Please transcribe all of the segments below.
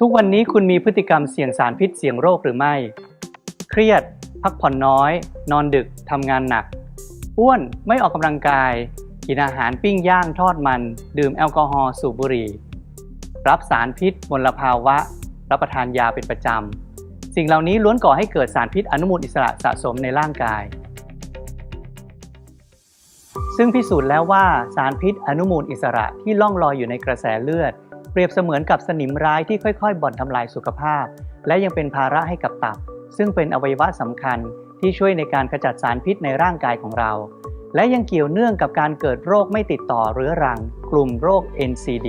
ทุกวันนี้คุณมีพฤติกรรมเสี่ยงสารพิษเสี่ยงโรคหรือไม่ เครียด พักผ่อนน้อย นอนดึกทำงานหนัก อ้วนไม่ออกกำลังกาย กินอาหารปิ้งย่างทอดมัน ดื่มแอลกอฮอล์สูบบุหรี่ รับสารพิษมลภาวะ รับประทานยาเป็นประจำ สิ่งเหล่านี้ล้วนก่อให้เกิดสารพิษอนุมูลอิสระสะสมในร่างกาย ซึ่งพิสูจน์แล้วว่าสารพิษอนุมูลอิสระที่ล่องลอยอยู่ในกระแสเลือด เปรียบเสมือนกับสนิมร้ายที่ค่อยๆ บ่อนทำลายสุขภาพ และยังเป็นภาระให้กับตับ ซึ่งเป็นอวัยวะสำคัญที่ช่วยในการขจัดสารพิษในร่างกายของเรา และยังเกี่ยวเนื่องกับการเกิดโรคไม่ติดต่อเรื้อรัง กลุ่มโรค NCD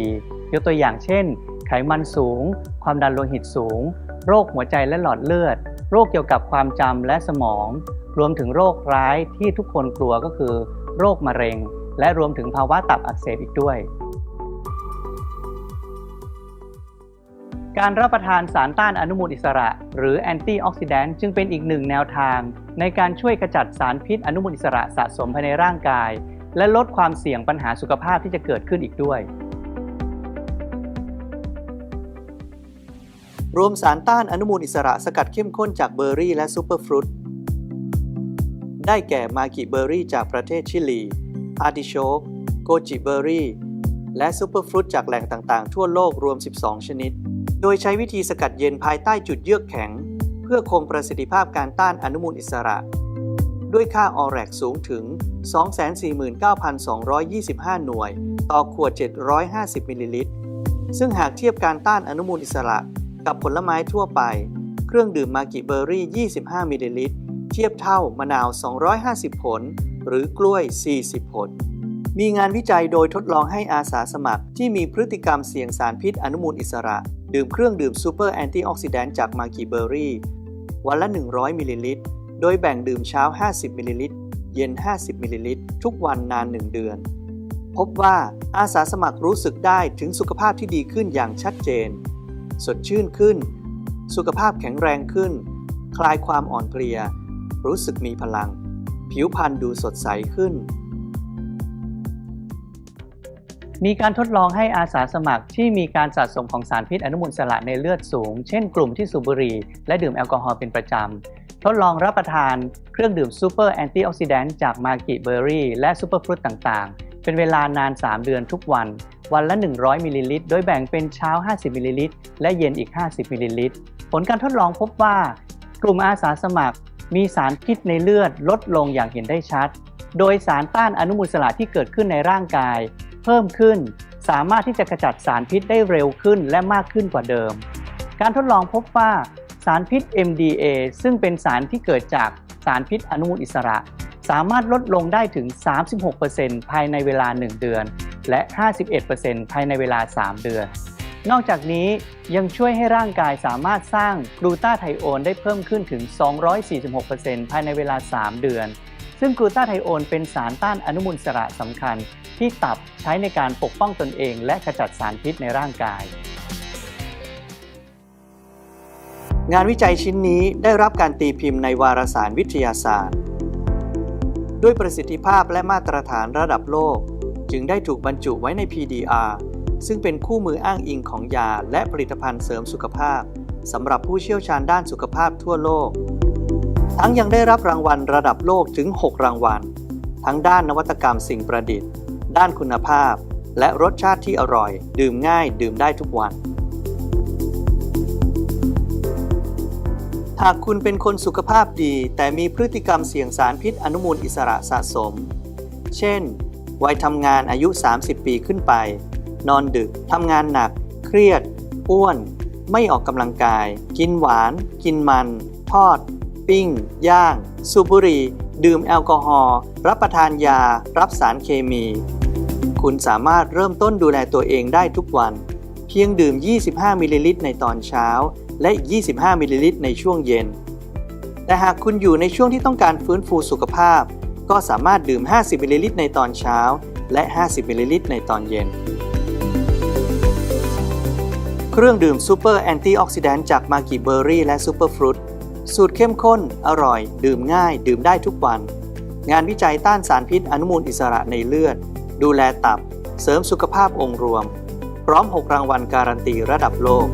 ยกตัวอย่างเช่น ไขมันสูง ความดันโลหิตสูง โรคหัวใจและหลอดเลือด โรคเกี่ยวกับความจำและสมอง รวมถึงโรคร้ายที่ทุกคนกลัวก็คือ โรคมะเร็ง และรวมถึงภาวะตับอักเสบอีกด้วย การรับประทานสารต้านอนุมูลอิสระ หรือแอนตี้ออกซิแดนต์จึงเป็นอีกหนึ่งแนวทาง ในการช่วยขจัดสารพิษอนุมูลอิสระสะสมภายในร่างกาย และลดความเสี่ยงปัญหาสุขภาพที่จะเกิดขึ้นอีกด้วย รวมสารต้านอนุมูลอิสระสกัดเข้มข้นจากเบอร์รี่และซูเปอร์ฟรุตได้แก่มากิเบอร์รี่จากประเทศชิลีอาร์ติโชกโกจิเบอร์รี่และซูเปอร์ฟรุตจากแหล่งต่างๆ ทั่วโลกรวม 12 ชนิด โดยใช้วิธีสกัดเย็นภายใต้จุดเยือกแข็ง เพื่อคงประสิทธิภาพการต้านอนุมูลอิสระ ด้วยค่าออแรกสูงถึง 249,225 หน่วย ต่อขวด 750 มิลลิลิตร ซึ่งหากเทียบการต้านอนุมูลอิสระกับผลไม้ทั่วไป เครื่องดื่มมากิเบอร์รี่ 25 มิลลิลิตร เทียบเท่ามะนาว 250 ผล หรือกล้วย 40 ผล มีงานวิจัยโดยทดลองให้อาสาสมัคร ที่มีพฤติกรรมเสี่ยงสารพิษอนุมูลอิสระ ดื่มเครื่องดื่มซูเปอร์แอนตี้ออกซิแดนต์จากมากิเบอร์รี่ วันละ 100 มิลลิลิตร โดยแบ่งดื่มเช้า 50 มิลลิลิตร เย็น 50 มิลลิลิตร ทุกวันนาน 1 เดือน พบว่าอาสาสมัครรู้สึกได้ถึงสุขภาพที่ดีขึ้นอย่างชัดเจน สดชื่นขึ้น สุขภาพแข็งแรงขึ้น คลายความอ่อนเพลีย รู้สึกมีพลัง ผิวพรรณดูสดใสขึ้น มีการทดลองให้อาสาสมัครที่มีการสะสมของสารพิษอนุมูลสระในเลือดสูง เช่นกลุ่มที่สูบบุหรี่และดื่มแอลกอฮอล์เป็นประจำ ทดลองรับประทานเครื่องดื่มซูเปอร์แอนตี้ออกซิแดนต์จากมากิเบอร์รี่และซูเปอร์ฟรุตต่างๆ เป็นเวลานาน 3 เดือนทุกวัน วันละ 100มิลลิลิตรโดยแบ่งเป็นเช้า 50มิลลิลิตรและเย็นอีก 50มิลลิลิตรผลการทดลองพบว่า กลุ่มอาสาสมัคร มีสารพิษในเลือดลดลงอย่างเห็นได้ชัด โดยสารต้านอนุมูลอิสระที่เกิดขึ้นในร่างกาย เพิ่มขึ้น สามารถที่จะกระจัดสารพิษได้เร็วขึ้นและมากขึ้นกว่าเดิม การทดลองพบว่าสารพิษ MDA ซึ่งเป็นสารที่เกิดจากสารพิษอนุมูลอิสระ สามารถลดลงได้ถึง 36%ภายในเวลา 1 เดือน และ 51%ภายในเวลา 3 เดือน นอกจากนี้ยังช่วยให้ร่างกายสามารถสร้างกลูตาไทโอนได้เพิ่มขึ้นถึง 246%ภายในเวลา 3 เดือน ซึ่งกลูตาไทโอนเป็นสารต้านอนุมูลอิสระสำคัญ ที่ตับใช้ในการปกป้องตนเอง และขจัดสารพิษในร่างกาย งานวิจัยชิ้นนี้ได้รับการตีพิมพ์ในวารสารวิทยาศาสตร์ ด้วยประสิทธิภาพและมาตรฐานระดับโลก จึงได้ถูกบรรจุไว้ใน PDR ซึ่งเป็นคู่มืออ้างอิงของยาและผลิตภัณฑ์เสริมสุขภาพสำหรับผู้เชี่ยวชาญด้านสุขภาพทั่วโลก ทั้งยังได้รับรางวัลระดับโลกถึง 6 รางวัล ทั้งด้านนวัตกรรมสิ่งประดิษฐ์ ด้านคุณภาพ และรสชาติที่อร่อย ดื่มง่ายดื่มได้ทุกวัน หากคุณเป็นคนสุขภาพดี แต่มีพฤติกรรมเสี่ยงสารพิษอนุมูลอิสระสะสม เช่น วัยทำงานอายุ 30 ปีขึ้นไป นอนดึกทำงานหนัก เครียด อ้วน ไม่ออกกำลังกาย กินหวาน กินมัน ทอด ปิ้ง ย่าง สูบบุหรี่ ดื่มแอลกอฮอล์ รับประทานยา รับสารเคมี คุณสามารถเริ่มต้นดูแลตัวเองได้ทุกวัน เพียงดื่ม 25 มิลลิลิตรในตอนเช้า และ25 มิลลิลิตรในช่วงเย็น แต่หากคุณอยู่ในช่วงที่ต้องการฟื้นฟูสุขภาพ ก็สามารถดื่ม 50 มิลลิลิตรในตอนเช้า และ 50 มิลลิลิตรในตอนเย็นเครื่องดื่มซูเปอร์แอนตี้ออกซิแดนต์จากมากิเบอร์รี่และซูเปอร์ฟรุต สูตรเข้มข้น อร่อย ดื่มง่าย ดื่มได้ทุกวัน งานวิจัยต้านสารพิษอนุมูลอิสระในเลือด ดูแลตับ เสริมสุขภาพองค์รวม พร้อม 6 รางวัลการันตีระดับโลก